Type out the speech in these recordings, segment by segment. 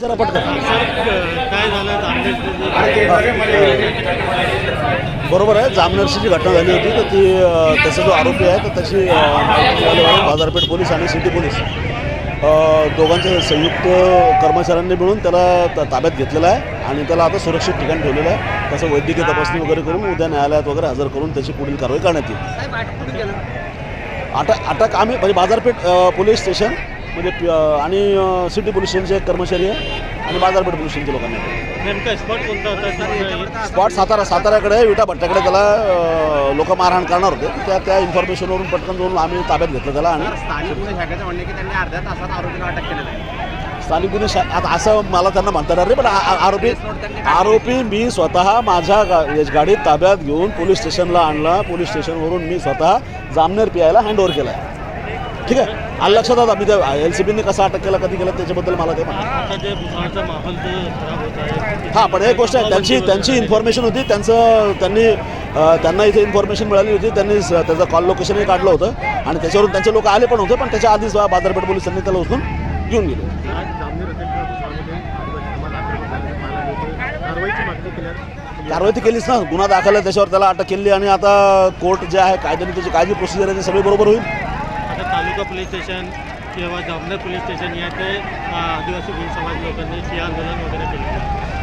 जरा पटकन. काय झालं? बरोबर आहे. जामनरची जी घटना झाली होती तर ती त्याचा जो आरोपी आहे तर त्याची बाजारपेठ पोलीस आणि सिटी पोलीस दोघांच्या संयुक्त कर्मचाऱ्यांनी मिळून त्याला ताब्यात घेतलेला आहे आणि त्याला आता सुरक्षित ठिकाणी ठेवलेलं आहे. त्याचं वैद्यकीय तपासणी वगैरे करून उद्या न्यायालयात वगैरे हजर करून त्याची पुढील कारवाई करण्यात येईल. अटक अटक आम्ही म्हणजे बाजारपेठ पोलीस स्टेशन म्हणजे आणि सिटी पोलीस स्टेशनचे एक कर्मचारी आहे आणि बाजारपेठ पोलीस स्टेशनच्या लोकांनी नेमका स्पॉट कोणता होता? स्पॉट सातारा साताऱ्याकडे विटा भट्ट्याकडे त्याला लोक मारहाण करणार होते. त्या त्या इन्फॉर्मेशनवरून पटकन जाऊन आम्ही ताब्यात घेतलं त्याला आणि स्थानिक गुन्हे शाखेचं म्हणणे की त्यांनी अर्ध्या तासात आरोपीला अटक केलेलं आहे स्थानिक गुन्हे शा आता असं मला त्यांना म्हणता येणार नाही पण आ- आ- आरोपी आरोपी मी स्वतः माझ्या गा गाडीत ताब्यात घेऊन पोलीस स्टेशनला आणला. पोलीस स्टेशनवरून मी स्वतः जामनेर पियायला हँडओव्हर केला. ठीक आहे? आलं लक्षात आता मी त्या एल सी बीने कसा अटक केला कधी केला त्याच्याबद्दल मला ते हां पण एक गोष्ट आहे त्यांची त्यांची इन्फॉर्मेशन होती त्यांचं त्यांनी त्यांना इथे इन्फॉर्मेशन मिळाली होती त्यांनी त्याचं कॉल लोकेशनही काढलं होतं आणि त्याच्यावरून त्यांचे लोक आले पण होते पण त्याच्या आधीच बाजारपेठ पोलिसांनी त्याला उचलून घेऊन गेले. कारवाई ती केलीच ना गुन्हा दाखल आहे त्याच्यावर त्याला अटक केली आणि आता कोर्ट जे आहे कायद्याने त्याची काय जी प्रोसिजर आहे ती सगळी बरोबर होईल. तालुका पोलीस स्टेशन किंवा जामनेर पोलीस स्टेशन या ते आदिवासी भूम समाज लोकांनी हे आंदोलन वगैरे केलं.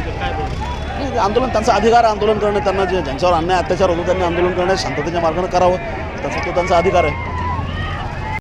तर काय बोलतो आंदोलन त्यांचा अधिकार आंदोलन करणे त्यांना जे ज्यांच्यावर अन्याय अत्याचार होतो त्यांनी आंदोलन करणे शांततेच्या मार्गाने करावं. त्याचा तो त्यांचा अधिकार आहे.